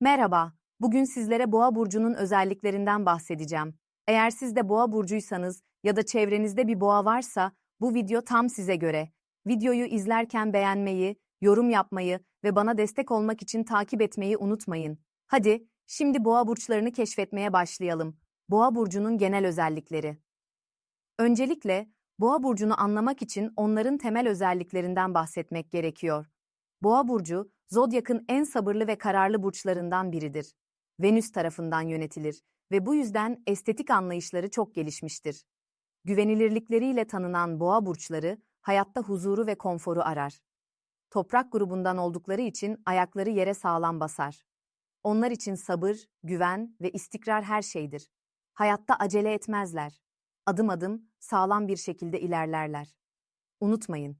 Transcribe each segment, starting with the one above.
Merhaba, bugün sizlere Boğa burcunun özelliklerinden bahsedeceğim. Eğer siz de Boğa burcuysanız ya da çevrenizde bir boğa varsa bu video tam size göre. Videoyu izlerken beğenmeyi, yorum yapmayı ve bana destek olmak için takip etmeyi unutmayın. Hadi, şimdi Boğa burçlarını keşfetmeye başlayalım. Boğa burcunun genel özellikleri. Öncelikle Boğa burcunu anlamak için onların temel özelliklerinden bahsetmek gerekiyor. Boğa burcu, zodyakın en sabırlı ve kararlı burçlarından biridir. Venüs tarafından yönetilir ve bu yüzden estetik anlayışları çok gelişmiştir. Güvenilirlikleriyle tanınan boğa burçları, hayatta huzuru ve konforu arar. Toprak grubundan oldukları için ayakları yere sağlam basar. Onlar için sabır, güven ve istikrar her şeydir. Hayatta acele etmezler. Adım adım, sağlam bir şekilde ilerlerler. Unutmayın,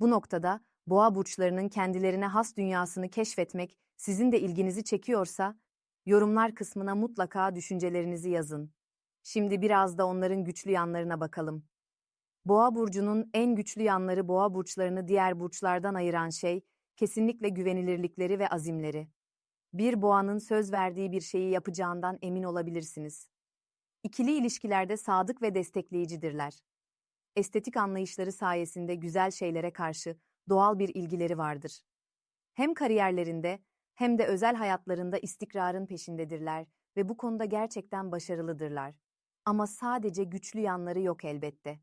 bu noktada boğa burçlarının kendilerine has dünyasını keşfetmek sizin de ilginizi çekiyorsa, yorumlar kısmına mutlaka düşüncelerinizi yazın. Şimdi biraz da onların güçlü yanlarına bakalım. Boğa burcunun en güçlü yanları boğa burçlarını diğer burçlardan ayıran şey, kesinlikle güvenilirlikleri ve azimleri. Bir boğanın söz verdiği bir şeyi yapacağından emin olabilirsiniz. İkili ilişkilerde sadık ve destekleyicidirler. Estetik anlayışları sayesinde güzel şeylere karşı doğal bir ilgileri vardır. Hem kariyerlerinde hem de özel hayatlarında istikrarın peşindedirler ve bu konuda gerçekten başarılıdırlar. Ama sadece güçlü yanları yok elbette.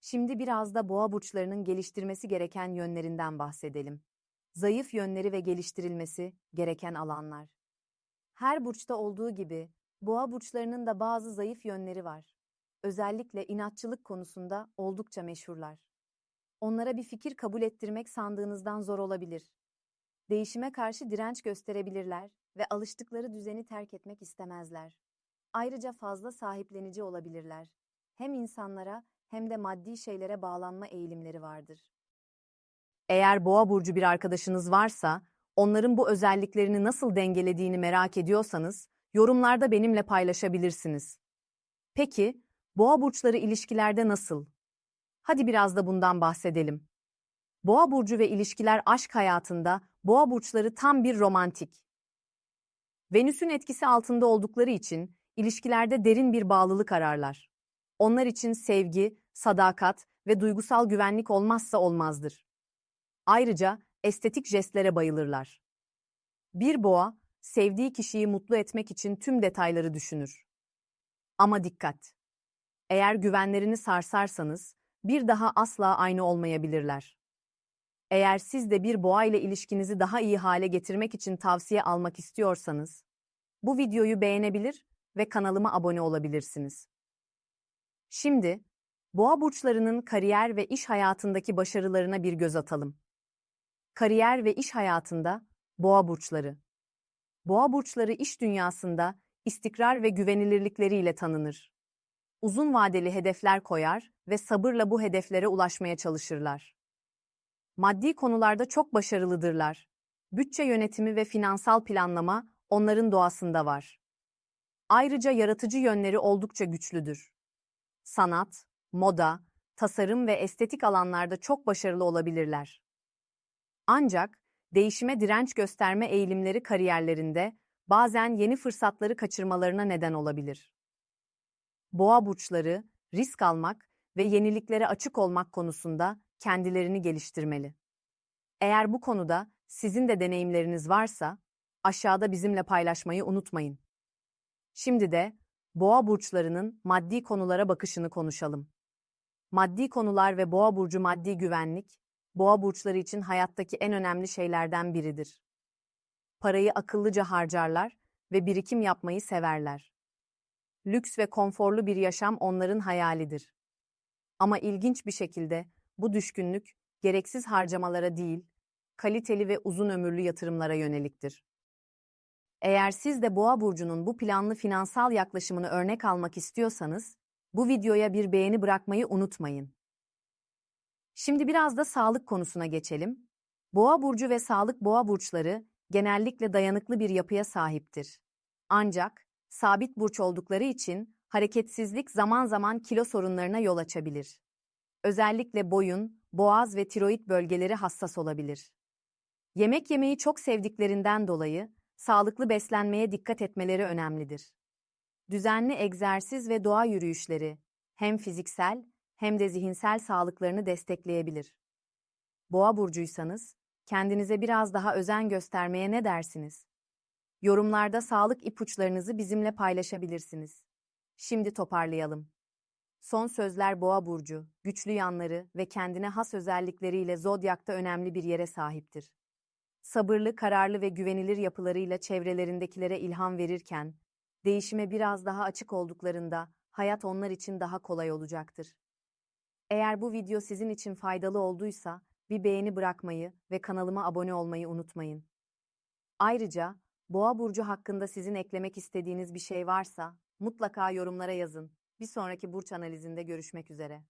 Şimdi biraz da boğa burçlarının geliştirmesi gereken yönlerinden bahsedelim. Zayıf yönleri ve geliştirilmesi gereken alanlar. Her burçta olduğu gibi boğa burçlarının da bazı zayıf yönleri var. Özellikle inatçılık konusunda oldukça meşhurlar. Onlara bir fikir kabul ettirmek sandığınızdan zor olabilir. Değişime karşı direnç gösterebilirler ve alıştıkları düzeni terk etmek istemezler. Ayrıca fazla sahiplenici olabilirler. Hem insanlara hem de maddi şeylere bağlanma eğilimleri vardır. Eğer boğa burcu bir arkadaşınız varsa, onların bu özelliklerini nasıl dengelediğini merak ediyorsanız, yorumlarda benimle paylaşabilirsiniz. Peki, boğa burçları ilişkilerde nasıl? Hadi biraz da bundan bahsedelim. Boğa burcu ve ilişkiler aşk hayatında boğa burçları tam bir romantik. Venüs'ün etkisi altında oldukları için ilişkilerde derin bir bağlılık ararlar. Onlar için sevgi, sadakat ve duygusal güvenlik olmazsa olmazdır. Ayrıca estetik jestlere bayılırlar. Bir boğa, sevdiği kişiyi mutlu etmek için tüm detayları düşünür. Ama dikkat! Eğer güvenlerini sarsarsanız, bir daha asla aynı olmayabilirler. Eğer siz de bir boğa ile ilişkinizi daha iyi hale getirmek için tavsiye almak istiyorsanız, bu videoyu beğenebilir ve kanalıma abone olabilirsiniz. Şimdi, boğa burçlarının kariyer ve iş hayatındaki başarılarına bir göz atalım. Kariyer ve iş hayatında boğa burçları. Boğa burçları iş dünyasında istikrar ve güvenilirlikleriyle tanınır. Uzun vadeli hedefler koyar ve sabırla bu hedeflere ulaşmaya çalışırlar. Maddi konularda çok başarılıdırlar. Bütçe yönetimi ve finansal planlama onların doğasında var. Ayrıca yaratıcı yönleri oldukça güçlüdür. Sanat, moda, tasarım ve estetik alanlarda çok başarılı olabilirler. Ancak değişime direnç gösterme eğilimleri kariyerlerinde bazen yeni fırsatları kaçırmalarına neden olabilir. Boğa burçları risk almak ve yeniliklere açık olmak konusunda kendilerini geliştirmeli. Eğer bu konuda sizin de deneyimleriniz varsa aşağıda bizimle paylaşmayı unutmayın. Şimdi de boğa burçlarının maddi konulara bakışını konuşalım. Maddi konular ve boğa burcu maddi güvenlik, boğa burçları için hayattaki en önemli şeylerden biridir. Parayı akıllıca harcarlar ve birikim yapmayı severler. Lüks ve konforlu bir yaşam onların hayalidir. Ama ilginç bir şekilde bu düşkünlük gereksiz harcamalara değil, kaliteli ve uzun ömürlü yatırımlara yöneliktir. Eğer siz de Boğa burcunun bu planlı finansal yaklaşımını örnek almak istiyorsanız, bu videoya bir beğeni bırakmayı unutmayın. Şimdi biraz da sağlık konusuna geçelim. Boğa burcu ve sağlık boğa burçları genellikle dayanıklı bir yapıya sahiptir. Ancak sabit burç oldukları için hareketsizlik zaman zaman kilo sorunlarına yol açabilir. Özellikle boyun, boğaz ve tiroid bölgeleri hassas olabilir. Yemek yemeyi çok sevdiklerinden dolayı sağlıklı beslenmeye dikkat etmeleri önemlidir. Düzenli egzersiz ve doğa yürüyüşleri hem fiziksel hem de zihinsel sağlıklarını destekleyebilir. Boğa burcuysanız, kendinize biraz daha özen göstermeye ne dersiniz? Yorumlarda sağlık ipuçlarınızı bizimle paylaşabilirsiniz. Şimdi toparlayalım. Son sözler Boğa burcu, güçlü yanları ve kendine has özellikleriyle zodyakta önemli bir yere sahiptir. Sabırlı, kararlı ve güvenilir yapılarıyla çevrelerindekilere ilham verirken, değişime biraz daha açık olduklarında hayat onlar için daha kolay olacaktır. Eğer bu video sizin için faydalı olduysa bir beğeni bırakmayı ve kanalıma abone olmayı unutmayın. Ayrıca Boğa burcu hakkında sizin eklemek istediğiniz bir şey varsa mutlaka yorumlara yazın. Bir sonraki burç analizinde görüşmek üzere.